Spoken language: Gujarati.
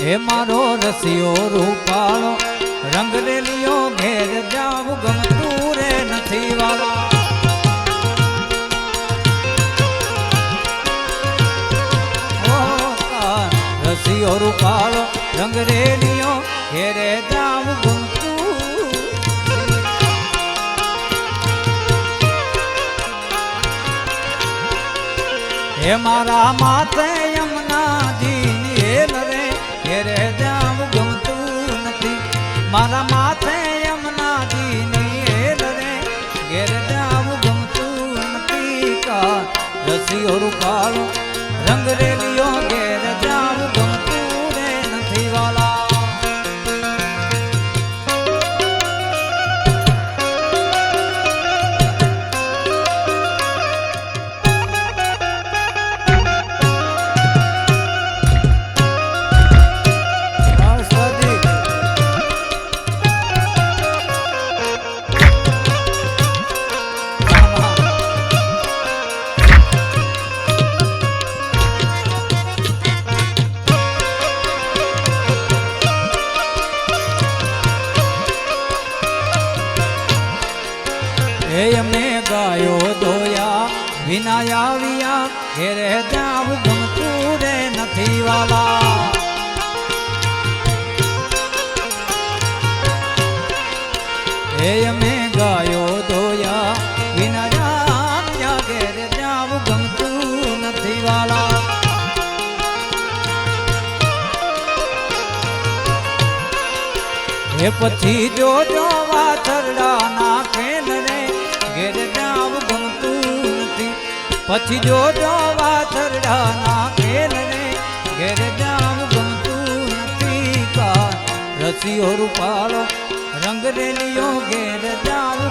હે મારો રસિયો રૂપાળો રંગ રેલીઓ ઘેર જાવ ગમતું રે નથી વાળો રસિયો રૂપાળો રંગ રેલિયો ઘેરે જાવ ગમતું. હે મારા માથે યમુનાજી મારા માથે હેલ રે ઘેરે જાવું ગમતું કા રસિયો રૂપાળો રંગ રેલિયો ઘેર હે અમે ગાયો દોયા વિના આવ્યા, ઘેરે જાવું ગમતું રે નથી વાલા. હે અમે ગાયો દોયા વિના આવ્યા, ઘેરે જાવું ગમતું નથી વાલા. હે પછી જો જો વાછરડા ના પછી જો જો વાછરડા ના ખેલ રે ઘેર જાવ ગમતું નથી કા રસિયો રૂપાળો રંગ રેલિયો ઘેર જાવ